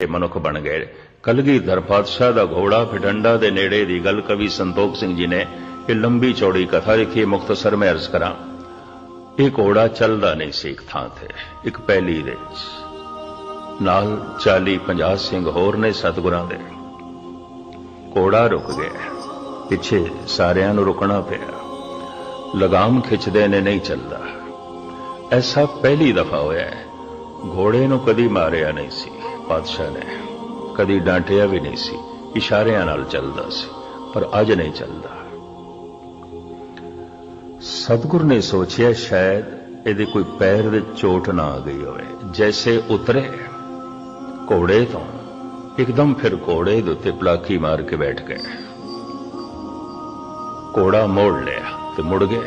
ਇਹ ਮਨੁੱਖ ਬਣ ਗਏ। ਕਲਗੀਧਰ ਪਾਤਸ਼ਾਹ ਦਾ ਘੋੜਾ ਫਿਡੰਡਾ ਦੇ ਨੇੜੇ ਦੀ ਗੱਲ ਕਵੀ ਸੰਤੋਖ ਸਿੰਘ ਜੀ ਨੇ ਇਹ ਲੰਬੀ ਚੌੜੀ ਕਥਾ ਲਿਖੀ ਹੈ, ਮੁਖਤਸਰ ਮੈਂ ਅਰਜ਼ ਕਰਾਂ। ਇਹ ਘੋੜਾ ਚੱਲਦਾ ਨਹੀਂ ਸੀ ਇੱਕ ਥਾਂ ਤੇ ਇੱਕ ਪਹਿਲੀ ਦੇ ਨਾਲ 40 50 ਸਿੰਘ ਹੋਰ ਨੇ ਸਤਿਗੁਰਾਂ ਦੇ। ਘੋੜਾ ਰੁਕ ਗਿਆ। ਪਿੱਛੇ ਸਾਰਿਆਂ ਨੂੰ ਰੁਕਣਾ ਪਿਆ। ਲਗਾਮ ਖਿੱਚਦੇ ਨੇ ਨਹੀਂ ਚੱਲਦਾ। ਐਸਾ ਪਹਿਲੀ ਦਫਾ ਹੋਇਆ ਹੈ। ਘੋੜੇ ਨੂੰ ਕਦੀ ਮਾਰਿਆ ਨਹੀਂ ਸੀ। ਪਾਤਸ਼ਾਹ ਨੇ ਕਦੀ ਡਾਂਟਿਆ ਵੀ ਨਹੀਂ ਸੀ, ਇਸ਼ਾਰਿਆਂ ਨਾਲ ਚੱਲਦਾ ਸੀ, ਪਰ ਅੱਜ ਨਹੀਂ ਚੱਲਦਾ। ਸਤਿਗੁਰ ਨੇ ਸੋਚਿਆ ਸ਼ਾਇਦ ਇਹਦੇ ਕੋਈ ਪੈਰ ਦੇ ਚੋਟ ਨਾ ਆ ਗਈ ਹੋਵੇ, ਜੈਸੇ ਉਤਰੇ ਘੋੜੇ ਤੋਂ, ਇੱਕਦਮ ਫਿਰ ਘੋੜੇ ਦੇ ਉੱਤੇ ਪਲਾਕੀ ਮਾਰ ਕੇ ਬੈਠ ਗਏ। ਘੋੜਾ ਮੋੜ ਲਿਆ ਤੇ ਮੁੜ ਗਏ,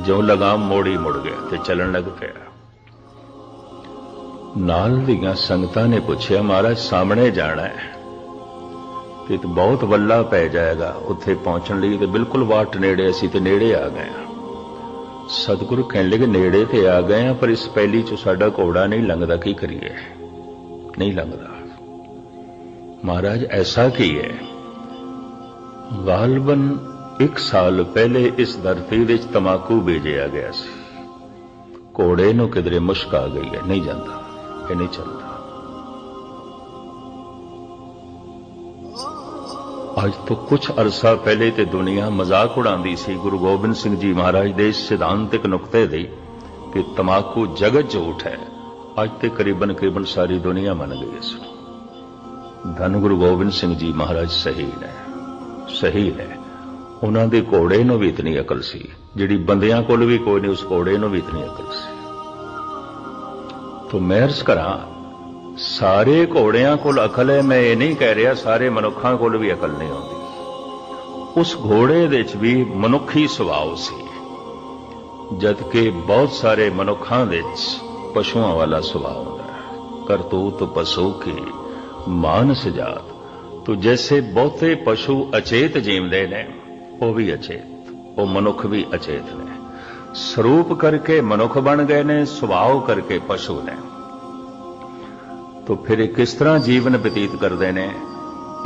ਜਿਉਂ ਲਗਾਮ ਮੋੜੀ ਮੁੜ ਗਿਆ ਤੇ ਚੱਲਣ ਲੱਗ ਪਿਆ। ਨਾਲ ਦੀਆਂ ਸੰਗਤਾਂ ਨੇ ਪੁੱਛਿਆ, ਮਹਾਰਾਜ, ਸਾਹਮਣੇ ਜਾਣਾ ਹੈ। ਤੇ ਬਹੁਤ ਵੱਲਾ ਪੈ ਜਾਏਗਾ ਉੱਥੇ ਪਹੁੰਚਣ ਲਈ ਤੇ ਬਿਲਕੁਲ ਵਾਟ ਨੇੜੇ ਅਸੀਂ ਤੇ ਨੇੜੇ ਆ ਗਏ ਹਾਂ। ਸਤਿਗੁਰੂ ਕਹਿਣ ਲੱਗੇ ਨੇੜੇ ਤੇ ਆ ਗਏ ਆ ਪਰ ਇਸ ਪਹਿਲੀ ਚ ਸਾਡਾ ਘੋੜਾ ਨਹੀਂ ਲੰਘਦਾ, ਕੀ ਕਰੀਏ? ਨਹੀਂ ਲੰਘਦਾ। ਮਹਾਰਾਜ, ਐਸਾ ਕੀ ਹੈ? ਗਾਲਬਨ ਇੱਕ ਸਾਲ ਪਹਿਲੇ ਇਸ ਧਰਤੀ ਵਿੱਚ ਤਮਾਕੂ ਬੀਜਿਆ ਗਿਆ ਸੀ। ਘੋੜੇ ਨੂੰ ਕਿਧਰੇ ਮੁਸ਼ਕ ਆ ਗਈ ਹੈ, ਨਹੀਂ ਜਾਂਦਾ। ਇਹ ਨਹੀਂ ਚੱਲਦਾ। ਅੱਜ ਤੋਂ ਕੁਝ ਅਰਸਾ ਪਹਿਲੇ ਤੇ ਦੁਨੀਆ ਮਜ਼ਾਕ ਉਡਾਉਂਦੀ ਸੀ ਗੁਰੂ ਗੋਬਿੰਦ ਸਿੰਘ ਜੀ ਮਹਾਰਾਜ ਦੇ ਸਿਧਾਂਤਿਕ ਨੁਕਤੇ ਦੇ ਕਿ ਤਮਾਕੂ ਜਗਤ ਝੂਠ ਹੈ। ਅੱਜ ਤੇ ਕਰੀਬਨ ਕਰੀਬਨ ਸਾਰੀ ਦੁਨੀਆ ਮੰਨ ਗਈ ਇਸ ਨੂੰ। ਧੰਨ ਗੁਰੂ ਗੋਬਿੰਦ ਸਿੰਘ ਜੀ ਮਹਾਰਾਜ, ਸਹੀ ਨੇ। ਸਹੀ ਨੇ। ਉਹਨਾਂ ਦੇ ਘੋੜੇ ਨੂੰ ਵੀ ਇਤਨੀ ਅਕਲ ਸੀ, ਜਿਹੜੀ ਬੰਦਿਆਂ ਕੋਲ ਵੀ ਕੋਈ ਨਹੀਂ, ਉਸ ਘੋੜੇ ਨੂੰ ਵੀ ਇਤਨੀ ਅਕਲ ਸੀ। ਤੋ ਮੈਂ ਕਰਾਂ। ਸਾਰੇ ਘੋੜਿਆਂ ਕੋਲ ਅਕਲ ਹੈ, ਮੈਂ ਇਹ ਨਹੀਂ ਕਹਿ ਰਿਹਾ, ਸਾਰੇ ਮਨੁੱਖਾਂ ਕੋਲ ਵੀ ਅਕਲ ਨਹੀਂ ਆਉਂਦੀ। ਉਸ ਘੋੜੇ ਦੇ ਵਿੱਚ ਵੀ ਮਨੁੱਖੀ ਸੁਭਾਅ ਸੀ। ਜਦ ਕਿ ਬਹੁਤ ਸਾਰੇ ਮਨੁੱਖਾਂ ਵਿੱਚ ਪਸ਼ੂਆਂ ਵਾਲਾ ਸੁਭਾਅ ਹੁੰਦਾ ਹੈ। ਕਰਤੂਤ, ਪਸ਼ੂ ਕੀ? ਮਾਨਸ ਜਾਤ। ਤੋ ਜੈਸੇ ਬਹੁਤੇ ਪਸ਼ੂ ਅਚੇਤ ਜੀਵਦੇ ਨੇ, ਉਹ ਵੀ ਅਚੇਤ। ਉਹ ਮਨੁੱਖ ਵੀ ਅਚੇਤ ਨੇ। ਸਰੂਪ ਕਰਕੇ ਮਨੁੱਖ ਬਣ ਗਏ ਨੇ, ਸੁਭਾਅ ਕਰਕੇ ਪਸ਼ੂ ਨੇ। ਤੋ ਫਿਰ ਇਹ ਕਿਸ ਤਰ੍ਹਾਂ ਜੀਵਨ ਬਤੀਤ ਕਰਦੇ ਨੇ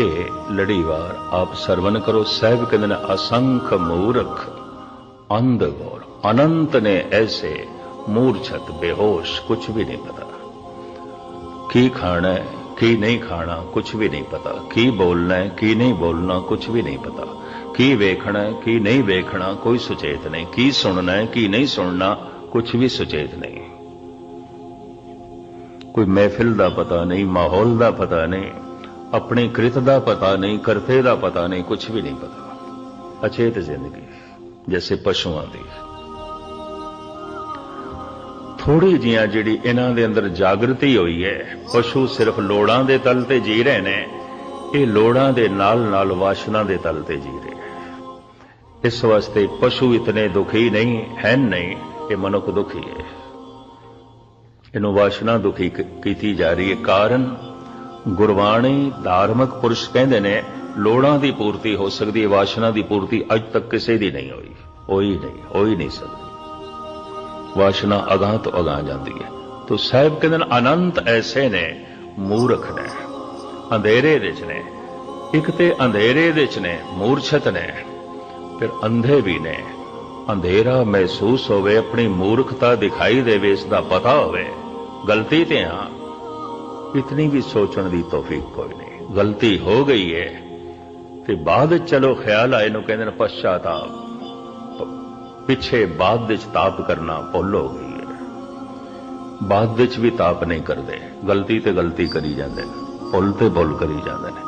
ਇਹ ਲੜੀਵਾਰ ਆਪ ਸਰਵਨ ਕਰੋ ਸਹਿਬ ਕਹਿੰਦੇ ਨੇ ਅਸੰਖ ਮੂਰਖ ਅੰਧ ਗੌਰ ਅਨੰਤ ਨੇ ਐਸੇ ਮੂਰਛਤ ਬੇਹੋਸ਼ ਕੁਝ ਵੀ ਨਹੀਂ ਪਤਾ ਕੀ ਖਾਣਾ ਹੈ ਕੀ ਨਹੀਂ ਖਾਣਾ ਕੁਝ ਵੀ ਨਹੀਂ ਪਤਾ ਕੀ ਬੋਲਣਾ ਹੈ ਕੀ ਨਹੀਂ ਬੋਲਣਾ ਕੁਝ ਵੀ ਨਹੀਂ ਪਤਾ ਕੀ ਵੇਖਣਾ ਹੈ ਕੀ ਨਹੀਂ ਵੇਖਣਾ ਕੋਈ ਸੁਚੇਤ ਨਹੀਂ ਕੀ ਸੁਣਨਾ ਹੈ ਕੀ ਨਹੀਂ ਸੁਣਨਾ ਕੁਝ ਵੀ ਸੁਚੇਤ ਨਹੀਂ ਕੋਈ ਮਹਿਫਿਲ ਦਾ ਪਤਾ ਨਹੀਂ, ਮਾਹੌਲ ਦਾ ਪਤਾ ਨਹੀਂ, ਆਪਣੀ ਕ੍ਰਿਤ ਦਾ ਪਤਾ ਨਹੀਂ, ਕਰਤੇ ਦਾ ਪਤਾ ਨਹੀਂ ਕੁਝ ਵੀ ਨਹੀਂ ਪਤਾ। ਅਚੇਤ ਜ਼ਿੰਦਗੀ, ਜੈਸੇ ਪਸ਼ੂਆਂ ਦੀ। ਥੋੜੀ ਜੀਆਂ ਜਿਹੜੀ ਇਹਨਾਂ ਦੇ ਅੰਦਰ ਜਾਗਰਤੀ ਹੋਈ ਹੈ, ਪਸ਼ੂ ਸਿਰਫ ਲੋੜਾਂ ਦੇ ਤਲ ਤੇ ਜੀ ਰਹੇ ਨੇ, ਇਹ ਲੋੜਾਂ ਦੇ ਨਾਲ ਨਾਲ ਵਾਸ਼ਨਾ ਦੇ ਤਲ ਤੇ ਜੀ ਰਹੇ ਇਸ ਵਾਸਤੇ ਪਸ਼ੂ ਇਤਨੇ ਦੁਖੀ ਨਹੀਂ ਹੈ ਨਹੀਂ, ਇਹ ਮਨੁੱਖ ਦੁਖੀ ਹੈ। ਇਹਨੂੰ ਵਾਸ਼ਨਾ ਦੁਖੀ ਕੀਤੀ ਜਾ ਰਹੀ ਹੈ। ਕਾਰਨ ਗੁਰਬਾਣੀ ਧਾਰਮਿਕ ਪੁਰਸ਼ ਕਹਿੰਦੇ ਨੇ, ਲੋੜਾਂ ਦੀ ਪੂਰਤੀ ਹੋ ਸਕਦੀ ਹੈ, ਵਾਸ਼ਨਾ ਦੀ ਪੂਰਤੀ ਅੱਜ ਤੱਕ ਕਿਸੇ ਦੀ ਨਹੀਂ ਹੋਈ। ਹੋਈ ਨਹੀਂ ਹੋਈ ਨਹੀਂ ਸਕਦੀ। ਵਾਸ਼ਨਾ ਅਗਾਹ ਤੋਂ ਅਗਾਹ ਜਾਂਦੀ ਹੈ। ਤੋ ਸਾਹਿਬ ਕਹਿੰਦੇ ਨੇ, ਅਨੰਤ ਐਸੇ ਨੇ, ਮੂਰਖ ਨੇ। ਅੰਧੇਰੇ ਵਿੱਚ ਨੇ। ਇੱਕ ਤੇ ਅੰਧੇਰੇ ਵਿੱਚ ਨੇ, ਮੂਰਛਤ ਨੇ। ਫਿਰ ਅੰਧੇ ਵੀ ਨੇ। ਅੰਧੇਰਾ ਮਹਿਸੂਸ ਹੋਵੇ, ਆਪਣੀ ਮੂਰਖਤਾ ਦਿਖਾਈ ਦੇਵੇ, ਇਸ ਦਾ ਪਤਾ ਹੋਵੇ। ਗਲਤੀ ਤੇ ਆ। ਇਤਨੀ ਵੀ ਸੋਚਣ ਦੀ ਤੌਫੀਕ ਕੋਈ ਨਹੀਂ। ਗਲਤੀ ਹੋ ਗਈ ਹੈ ਤੇ ਬਾਅਦ ਵਿੱਚ ਚਲੋ ਖਿਆਲ ਆਏ ਨੂੰ ਕਹਿੰਦੇ ਨੇ ਪਛਤਾਪ। ਪਿੱਛੇ ਬਾਅਦ ਵਿੱਚ ਤਾਪ ਕਰਨਾ ਭੁੱਲ ਹੋ ਗਈ ਹੈ ਬਾਅਦ ਵਿੱਚ ਵੀ ਤਾਪ ਨਹੀਂ ਕਰਦੇ। ਗਲਤੀ ਤੇ ਗਲਤੀ ਕਰੀ ਜਾਂਦੇ ਨੇ। ਭੁੱਲ ਤੇ ਭੁੱਲ ਕਰੀ ਜਾਂਦੇ ਨੇ।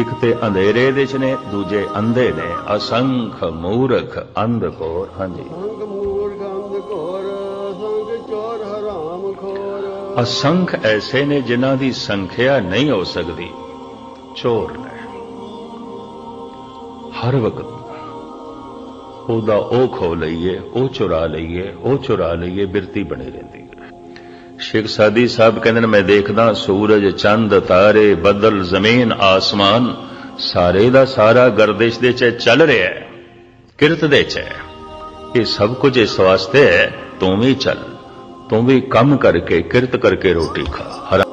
ਇੱਕ ਤੇ ਅੰਧੇਰੇ ਦੇ ਚ ਨੇ, ਦੂਜੇ ਅੰਧੇ ਨੇ। ਅਸੰਖ ਮੂਰਖ ਅੰਧਕੋਰ ਹਾਂਜੀ। ਮੂਰਖ ਅੰਧ ਅਸੰਖ ਐਸੇ ਨੇ ਜਿਨ੍ਹਾਂ ਦੀ ਸੰਖਿਆ ਨਹੀਂ ਹੋ ਸਕਦੀ। ਚੋਰ ਨੇ। ਹਰ ਵਕਤ ਉਹਦਾ ਉਹ ਖੋ ਲਈਏ, ਉਹ ਚੁਰਾ ਲਈਏ, ਉਹ ਚੁਰਾ ਲਈਏ, ਬਿਰਤੀ ਬਣੀ ਰਹਿੰਦੀ ਹੈ। ਸ਼ੇਖ ਸਾਦੀ ਸਾਹਿਬ ਕਹਿੰਦੇ ਨੇ, ਮੈਂ ਦੇਖਦਾ ਸੂਰਜ, ਚੰਦ, ਤਾਰੇ, ਬੱਦਲ, ਜ਼ਮੀਨ, ਆਸਮਾਨ, ਸਾਰੇ ਦਾ ਸਾਰਾ ਗਰਦਿਸ਼ ਦੇ ਚ ਚੱਲ ਰਿਹਾ ਹੈ, ਕਿਰਤ ਦੇ ਚ ਇਹ ਸਭ ਕੁਝ ਇਸ ਵਾਸਤੇ ਹੈ, ਤੂੰ ਵੀ ਚੱਲ। ਤੂੰ ਵੀ ਕੰਮ ਕਰਕੇ ਕਿਰਤ ਕਰਕੇ ਰੋਟੀ ਖਾ। ਹਰਾ